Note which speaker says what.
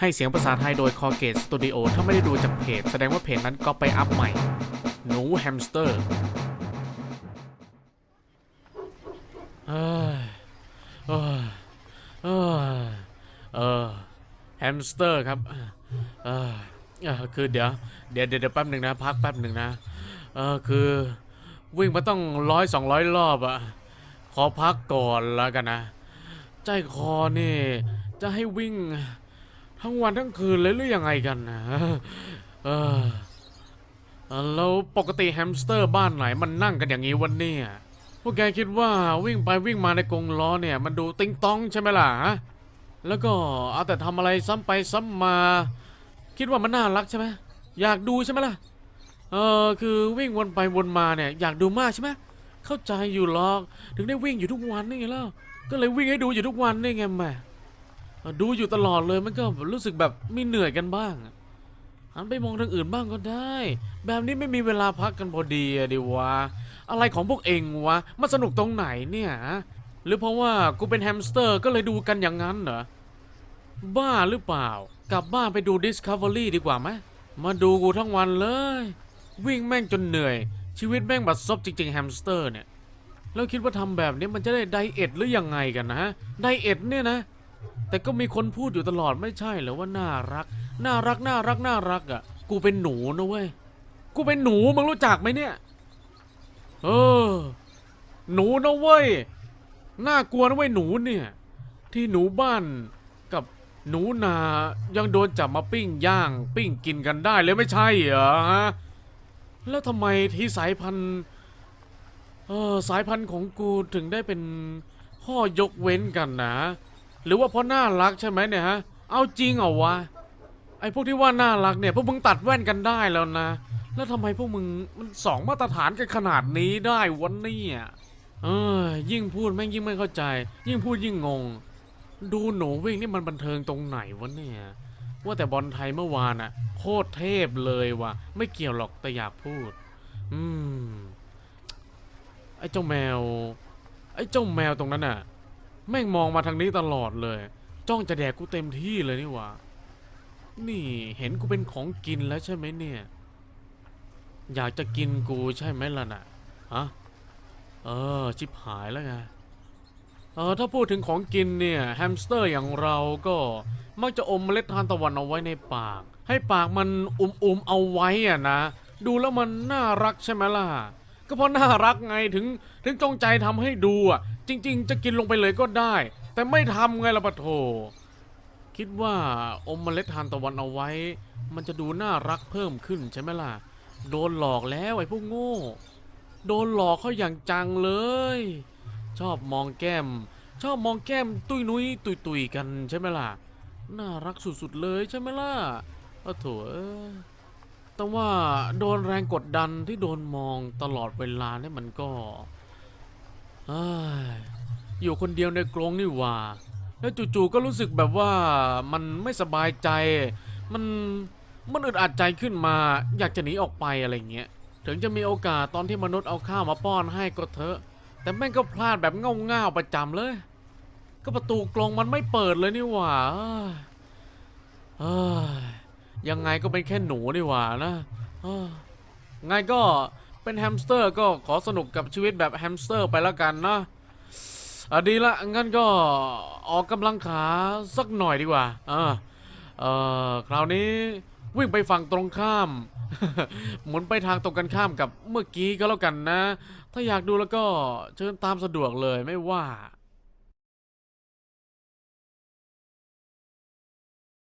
Speaker 1: ให้เสียงภาษาไทยโดย Colgate Studio ถ้าไม่ได้ดูจากเพจ แสดงว่าเพจนั้นก็ไปอัพใหม่ หนูแฮมสเตอร์เอ้ยเอ้ยเอ้ยเออแฮมสเตอร์ครับเออเออคือเดี๋ยวเดี๋ยวเดี๋ยวเดี๋ยวแป๊บหนึ่งนะ พักแป๊บหนึ่งนะเออคือวิ่งมาต้องร้อยสองร้อยรอบอะขอพักก่อนแล้วกันนะ ใจคอนี่ จะให้วิ่ง ทั้งวันทั้งคืนเลยหรือยังไงกันนะเออแล้วปกติแฮมสเตอร์บ้านไหนมันนั่งกันอย่างนี้วันนี้พวกแกคิดว่าวิ่งไปวิ่งมาในกรงล้อเนี่ย มันดูติ๊งต้องใช่ไหมล่ะ แล้วก็เอาแต่ทำอะไรซ้ำไปซ้ำมา คิดว่ามันน่ารักใช่ไหมอยากดูใช่ไหมล่ะ เออคือวิ่งวนไปวนมาเนี่ยอยากดูมากใช่ไหมเข้าใจอยู่หรอก ถึงได้วิ่งอยู่ทุกวันนี่ไงเล่าก็เลยวิ่งให้ดูอยู่ทุกวันนี่ไงแม่ ดูอยู่ตลอดเลยมันก็รู้สึกแบบไมีเหนื่อยกันบ้างหันไปมองทางอื่นบ้างก็ได้ แบบนี้ไม่มีเวลาพักกันพอดีดิวะ อะไรของพวกเองวะมันสนุกตรงไหนเนี่ย หรือเพราะว่ากูเป็นแฮมสเตอร์ก็เลยดูกันอย่างนั้นเหรอ บ้าหรือเปล่า กลับบ้านไปดู Discovery ดีกว่าไหมมาดูกูทั้งวันเลย วิ่งแม่งจนเหนื่อย ชีวิตแม่งบัดซบจริงๆแฮมสเตอร์เนี่ยแล้วคิดว่าทำแบบนี้มันจะได้ไดเอทหรือยังไงกันนะฮะไดเอทเนี่ยนะ แต่ก็มีคนพูดอยู่ตลอดไม่ใช่เหรอว่าน่ารัก น่ารักน่ารักน่ารักอะ กูเป็นหนูนะเว้ย กูเป็นหนูมึงรู้จักไหมเนี่ย เออ หนูนะเว้ย น่ากลัวนะเว้ยหนูเนี่ย ที่หนูบ้านกับหนูนา ยังโดนจับมาปิ้งย่าง ปิ้งกินกันได้เลยไม่ใช่เหรอฮะ แล้วทำไมที่สายพันธุ์เออสายพันธุ์ของกูถึงได้เป็นข้อยกเว้นกันนะ หรือว่าเพราะน่ารักใช่ไหมเนี่ยฮะ เอาจริงเหรอวะ ไอ้พวกที่ว่าน่ารักเนี่ยพวกมึงตัดแว่นกันได้แล้วนะ แล้วทำไมพวกมึงมันสองมาตรฐานกันขนาดนี้ได้วันนี้เออยิ่งพูดแม่งยิ่งไม่เข้าใจ ยิ่งพูดยิ่งงง ดูหนูวิ่งนี่มันบันเทิงตรงไหนวะเนี่ย ว่าแต่บอลไทยเมื่อวานอะโคตรเทพเลยว่ะ ไม่เกี่ยวหรอกแต่อยากพูด อืม ไอ้เจ้าแมว ไอ้เจ้าแมวตรงนั้นอะ แม่งมองมาทางนี้ตลอดเลย จ้องจะแดกกูเต็มที่เลยนี่หว่า นี่เห็นกูเป็นของกินแล้วใช่ไหมเนี่ย อยากจะกินกูใช่ไหมล่ะน่ะฮะเออ ชิบหายแล้วไงเออถ้าพูดถึงของกินเนี่ยแฮมสเตอร์อย่างเราก็มักจะอมเมล็ดทานตะวันเอาไว้ในปาก ให้ปากมันอุมๆเอาไว้อะนะ ดูแล้วมันน่ารักใช่ไหมล่ะ ก็เพราะน่ารักไงถึงถึงจงใจทำให้ดูอะ จริง ๆ จะกินลงไปเลยก็ได้ แต่ไม่ทำไงล่ะปะโถคิดว่าอมเมล็ดทานตะวันเอาไว้ มันจะดูน่ารักเพิ่มขึ้นใช่ไหมล่ะ โดนหลอกแล้วไอ้พวกโง่ โดนหลอกเขาอย่างจังเลย ชอบมองแก้ม ชอบมองแก้มตุยนุ้ยตุยตุยกันใช่ไหมล่ะ น่ารักสุดๆเลยใช่ไหมล่ะโอ้โถแต่ว่าโดนแรงกดดันที่โดนมองตลอดเวลาเนี่ยมันก็ อยู่คนเดียวในกรงนี่ว่า แล้วจู่ๆก็รู้สึกแบบว่ามันไม่สบายใจ มันมันอึดอัดใจขึ้นมา อยากจะหนีออกไปอะไรเงี้ย ถึงจะมีโอกาสตอนที่มนุษย์เอาข้าวมาป้อนให้ก็เถอะ แต่แม่งก็พลาดแบบเง่าๆประจำเลย ก็ประตูกรงมันไม่เปิดเลยนี่หว่ายเอ้ยยังไงก็เป็นแค่หนูนี่หว่านะเอ้ยไงก็ เป็นแฮมสเตอร์ก็ขอสนุกกับชีวิตแบบแฮมสเตอร์ไปแล้วกันนะอะดีละงั้นก็ออกกำลังขาสักหน่อยดีกว่าอ่าเอ่อคราวนี้วิ่งไปฝั่งตรงข้าม หมุนไปทางตรงกันข้ามกับเมื่อกี้ก็แล้วกันนะ ถ้าอยากดูแล้วก็เชิญตามสะดวกเลยไม่ว่า